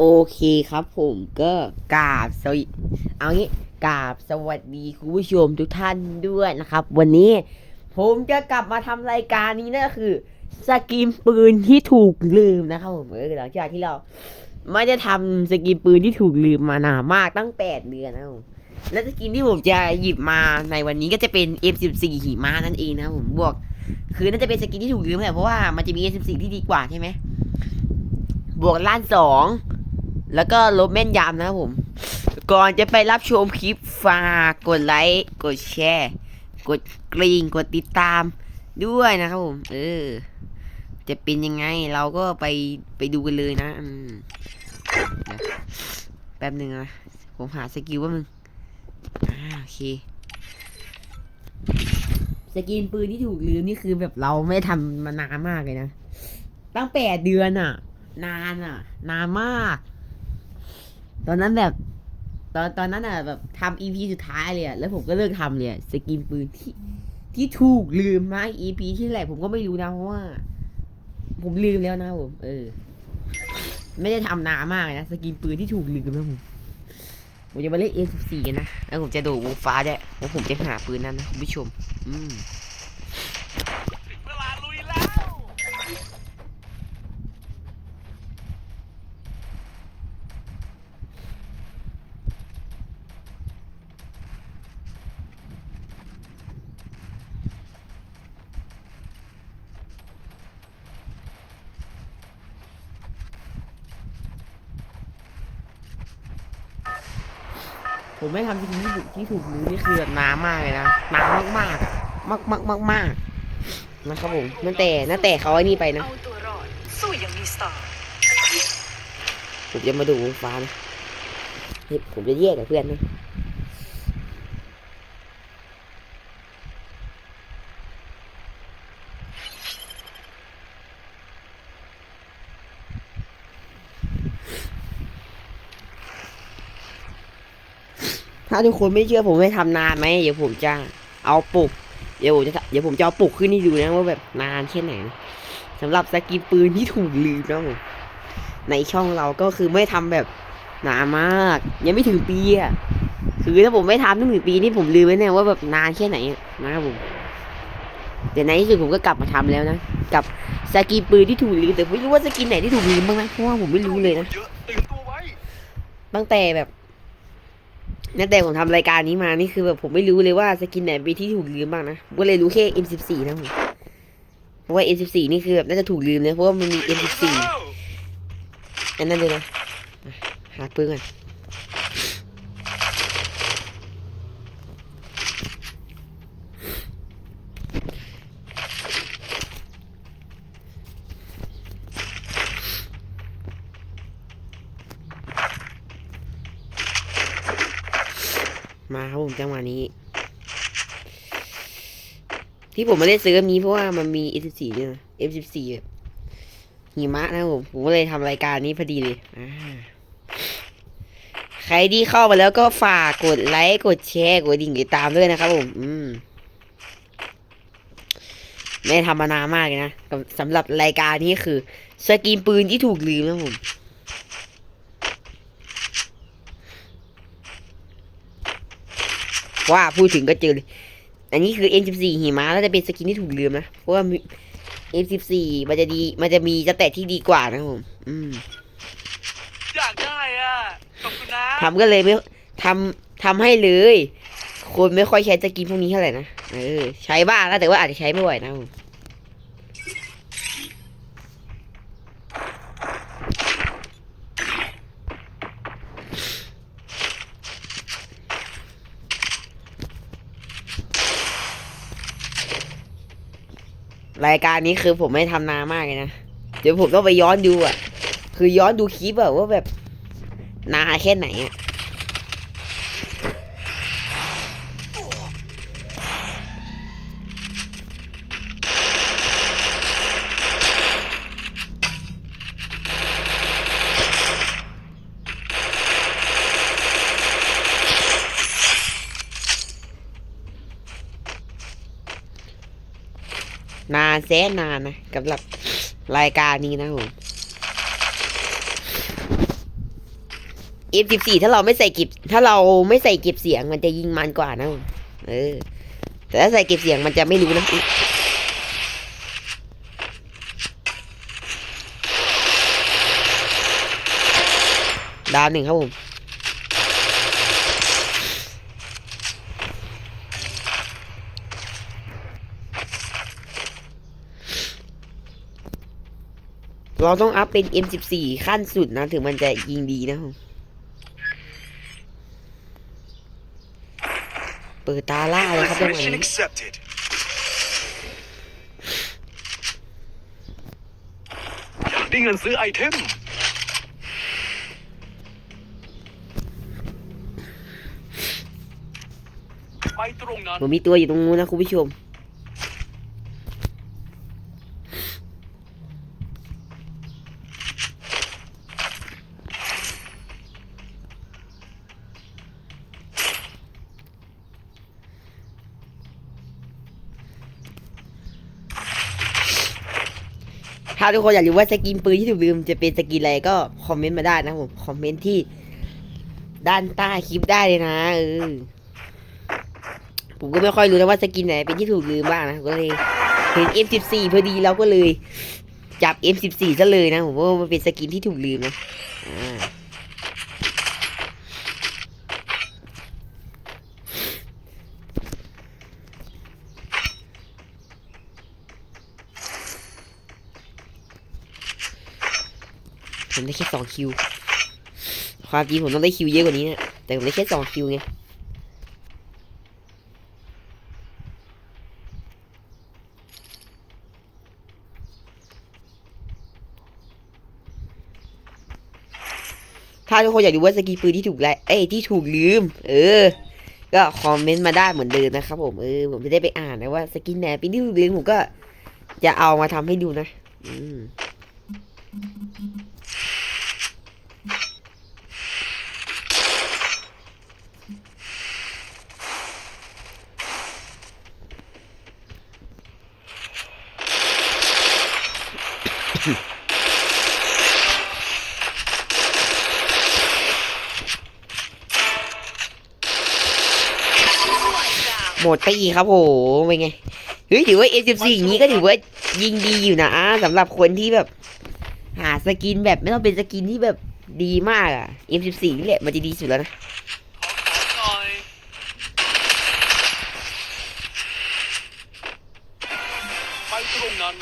โอเคครับผมก็กราบสวัสดีเอางี้กราบสวัสดีคุณผู้ชมทุกท่านด้วยนะครับ วันนี้ผมจะกลับมาทำรายการนี้นั่นคือสกินปืนที่ถูกลืมนะครับผมเออหลังจากที่เราไม่ได้ทำสกินปืนที่ถูกลืมมานานมากตั้งแปดเดือนนะครับผมและสกินที่ผมจะหยิบมาในวันนี้ก็จะเป็น F14 หิมะนั่นเองนะผมบวก คือน่าจะเป็นสกินที่ถูกลืมแหละเพราะว่ามันจะมี F14 ที่ดีกว่าใช่ไหมบวกล้านสอง แล้วก็ลบแม่นยำนะครับผม ก่อนจะไปรับชมคลิปฝากกดไลค์ กดแชร์ กดกริ่งกดติดตามด้วยนะครับผม เออ จะเป็นยังไงเราก็ไปไปดูกันเลยนะแป๊บหนึ่งนะผมหาสกิลว่ามึงอ่าโอเคสกินปืนที่ถูกลืมนี่คือแบบเราไม่ทำมานานมากเลยนะ ตั้งแปดเดือนอะนานอะ นานมาก ตอนนั้นแบบ ตอนตอนนั้นอะแบบทำอีพีสุดท้ายเลยอะแล้วผมก็เลิกทำเลยอะสกินปืนที่ ที่ถูกลืมมาอีพีที่ไหนผมก็ไม่รู้นะเพราะว่า ผมลืมแล้วนะผมเออ ไม่ได้ทำนานมากนะสกินปืนที่ถูกลืมนะผมผมจะมาเล่น A14 กันนะแล้วผมจะดูวงฟ้าด้วยแล้วผมจะหาปืนนั้นนะคุณผู้ชม อืม เวลาลุยแล้ว ผมไม่ทำสิ่งที่ถูกที่ถูกรู้นี่คือแบบน้ำมากเลยนะน้ำมากมากมากมากมากมากๆนะครับผมนั่นแต่นั่นแต่เขาไอ้นี่ไปนะเอาตัวรอดสู้อย่างมีสไตล์ผมจะมาดูวงฟ้านะเฮ้ยผมจะแยกกับเพื่อนนะ ถ้าทุกคนไม่เชื่อผมไม่ทำนานไหมเดี๋ยวผมจะเอาปลุกเดี๋ยวผมจะเดี๋ยวผมจะเอาปลุกขึ้นให้ดูนะว่าแบบนานแค่ไหนสำหรับสกินปืนที่ถูกลืมนะผมในช่องเราก็คือไม่ทำแบบนานมาก ยังไม่ถึงปีอะคือถ้าผมไม่ทำตั้งถึงปีนี่ผมลืมไปแน่ว่าแบบนานแค่ไหนนะครับผมแต่ในที่สุดผมก็กลับมาทำแล้วนะกับสกินปืนที่ถูกลืมแต่ไม่รู้ว่าสกินไหนที่ถูกลืมบ้างนะเพราะว่าผมไม่รู้เลยนะเยอะตื่นตัวไว้ตั้งแต่แบบ ตั้งแต่ผมทำรายการนี้มา นี่คือแบบผมไม่รู้เลยว่าสกินไหนเป็นที่ถูกลืมบ้างนะก็เลยรู้แค่ M14 นะผมเพราะว่า M14 นี่คือแบบน่าจะถูกลืมเลยเพราะว่ามันมี M14 อันนั้นเลยนะอะหาปืนก่อน ครับผมจังหวะนี้ ที่ผมไม่ได้ซื้อนี้เพราะว่ามันมี F14 นี่ยนะ F14 แบบหิมะนะผมผมเลยทำรายการนี้พอดีเลยใครที่เข้ามาแล้วก็ฝากกดไลค์กดแชร์กดดิ่งติดตามด้วยนะครับผมอืมไม่ได้ทำมานานมากนะสำหรับรายการนี้คือ สกรีนปืนที่ถูกลืมนะผม ว่าพูดถึงก็เจอเลยอันนี้คือ N14 หิมะแล้วจะเป็นสกินที่ถูกลืมนะ เพราะว่ามี N14 มันจะดี มันจะมีสเตตที่ดีกว่านะครับผมอืมอยากได้อะขอบคุณนะทำก็เลยไม่ทำทำให้เลย คนไม่ค่อยใช้สกินพวกนี้เท่าไหร่นะ เออ ใช้บ้างนะแต่ว่าอาจจะใช้ไม่บ่อยนะครับผม รายการนี้คือผมไม่ทำนานมากเลยนะ เดี๋ยวผมต้องไปย้อนดูอะ คือย้อนดูคลิปแบบว่าแบบนานแค่ไหนอะ แสนนานนะกับหลับรายการนี้นะผม F14 ถ้าเราไม่ใส่ก็บถ้าเราไม่ใส่ก็บเสียงมันจะยิงมันกว่านะเออ แต่ถ้าใส่ก็บเสียงมันจะไม่รู้นะดาวหนึ่งครับผม เราต้องอัพเป็น M14 ขั้นสุดนะ ถึงมันจะยิงดีนะครับเปิดตาล่าเลยครับจังหวะ Mission นี้ accepted. อยากได้เงินซื้อไอเทมไปตรงนั้นผมมีตัวอยู่ตรงนู้นนะคุณผู้ชมาทุกคนอยากรู้ว่าสกินปืนที่ถูกลืมจะเป็นสกินอะไรก็คอมเมนต์มาได้นะผมคอมเมนต์ที่ด้านใต้คลิปได้เลยนะเออผมก็ไม่ค่อยรู้นะว่าสกินไหนเป็นที่ถูกลืมบ้างนะก็เลยเห็น M14 พอดีเราก็เลยจับ M14 ซะเลยนะผมว่ามันเป็นสกินที่ถูกลืมนะอ่า ผมได้แค่สองคิว ความจริงผมต้องได้คิวเยอะกว่านี้นะแต่ผมได้แค่สองคิวไงถ้าทุกคนอยากรู้ว่าสกีปืนที่ถูกไลเอ้ยที่ถูกลืม เออ ก็คอมเมนต์มาได้เหมือนเดิมนะครับผมเออผมจะได้ไปอ่านนะว่าสกินไหนเป็นที่ถูกลืมผมก็จะเอามาทำให้ดูนะ อืม หมดไปอีกครับโหเป็นไง เฮ้ยถือว่า F14 อย่างนี้ก็ถือว่ายิงดีอยู่นะสำหรับคนที่แบบ หาสกินแบบไม่ต้องเป็นสกินที่แบบดีมากอะ M14 นี่แหละมันจะดีสุดแล้วนะขอหน่อยไปตรงนั้น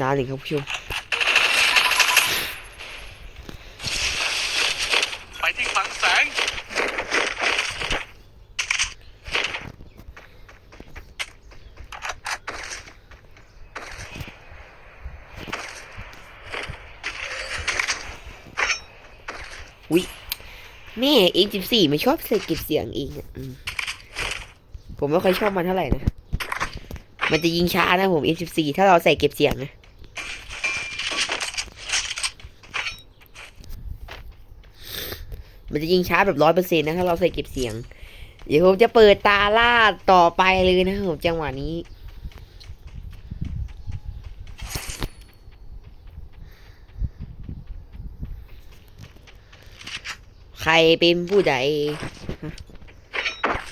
นานเลยครับผู้ชม ไปที่คลังแสง แม่ M14 ไม่ชอบใส่เก็บเสียงเองอผมไม่ค่อยชอบมันเท่าไหร่นะ มันจะยิงช้านะผม M14 ถ้าเราใส่เก็บเสียงนะมันจะยิงช้าแบบร้อยเปอร์เซ็นต์นะถ้าเราใส่เก็บเสียง เดี๋ยวผมจะเปิดตาล่าต่อไปเลยนะผมจังหวะนี้ รเป็นผู้ใดฮะ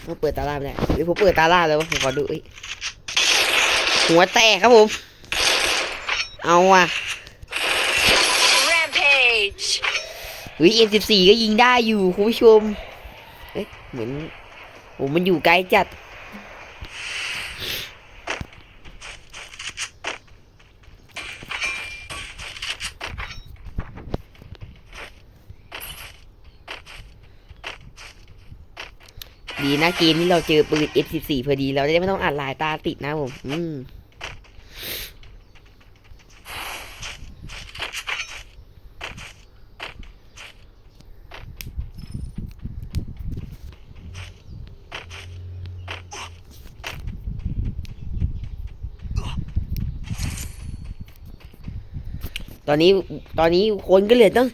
มาเปิดตาล่าไม่ได้เดี๋ยวผมเปิดตาล่าแล้วผมขอดูเอ้ยหัวแตกครับผม เอาอะ Rampage เฮ้ย M14 ก็ยิงได้อยู่คุณผู้ชม เอ๊ะเหมือนโอ้มันอยู่ไกลจัด ดีนะเกมที่เราเจอปืน F14 พอดี เราจะได้ไม่ต้องอ่านลายตาติดนะผม อืมตอนนี้ตอนนี้คนก็เหลือตั้ง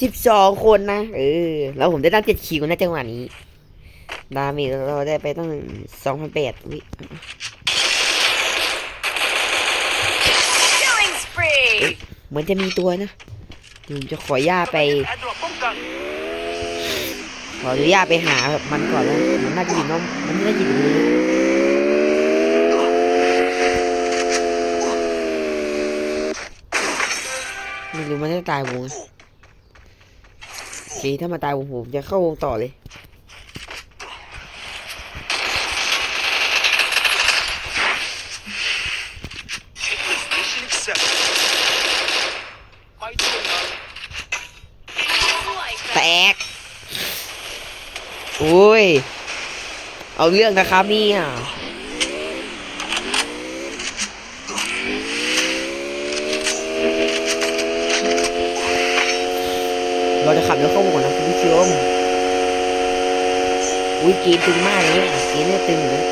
สิบสองคนนะ เออ แล้วผมได้ตั้งเจ็ดคิวนะจังหวะนี้ ดาเมจเราได้ไปตั้งสองพันแปดวิ Killing spree เหมือนจะมีตัวนะเดี๋ยวผมจะขอย่าไปแอร์ดรอปป้องกันขออนุญาตไปหาแบบมันก่อนนะมันน่าจะอยู่น้องมันน่าจะอยู่ตรงนี้ไม่รู้มันจะตายวงอะโอเคถ้ามาตายวงผมจะเข้าวงต่อเลย Mission accepted ไปช่วยหน่อย แตก โอ้ย เอาเรื่องนะครับเนี่ยเราจะขับรถเข้าวงก่อนนะคุณผู้ชมอุ้ยเกตึงมากเลยเนี่ยกเนี่ยตึงอยู่นะ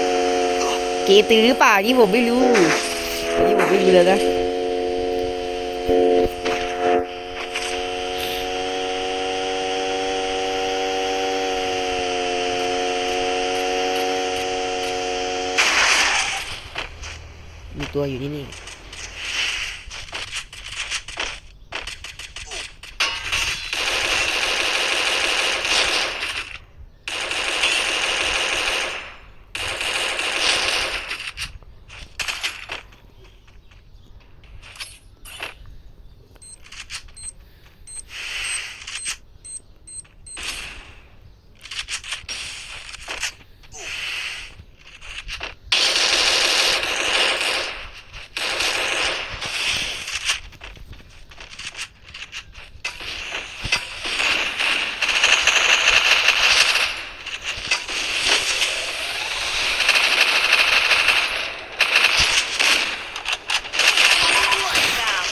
เกตึงหรือเปล่านี่ผมไม่รู้นี่ผมไม่รู้เลยนะ ตัวอยู่ที่นี่ ห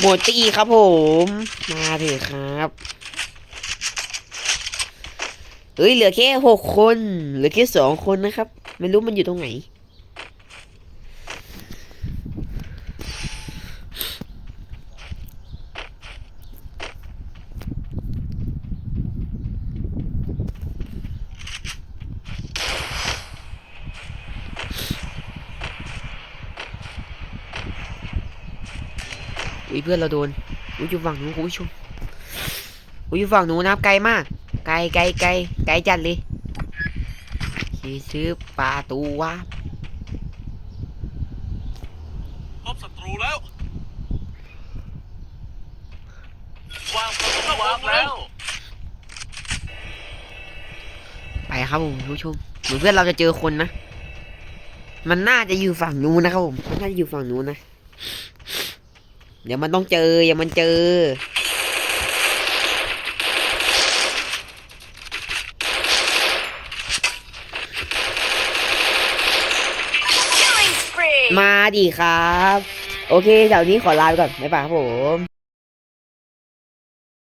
มดตีครับผม มาเถอะครับเฮ้ยเหลือแค่หกคน เหลือแค่สองคนนะครับ ไม่รู้มันอยู่ตรงไหน อุ้ยเพื่อนเราโดนอุ้ยอยู่ฝั่งนู้นคุณผู้ชมอุ้ยอยู่ฝั่งนู้นนะครับไกลมาก ไกลไกลไกลไกลจัดเลยขี่ซื้อปลาตูวาพบศัตรูแล้ววางประตูวางแล้ว ไปครับผมคุณผู้ชมเหมือนเพื่อนเราจะเจอคนนะ มันน่าจะอยู่ฝั่งนู้นนะครับผมมันน่าจะอยู่ฝั่งนู้นนะ เดี๋ยวมันต้องเจออย่ามันเจอ Killing spree มาดิครับ โอเคเดี๋ยวนี้ขอลาไปก่อน บ๊ายบายครับผม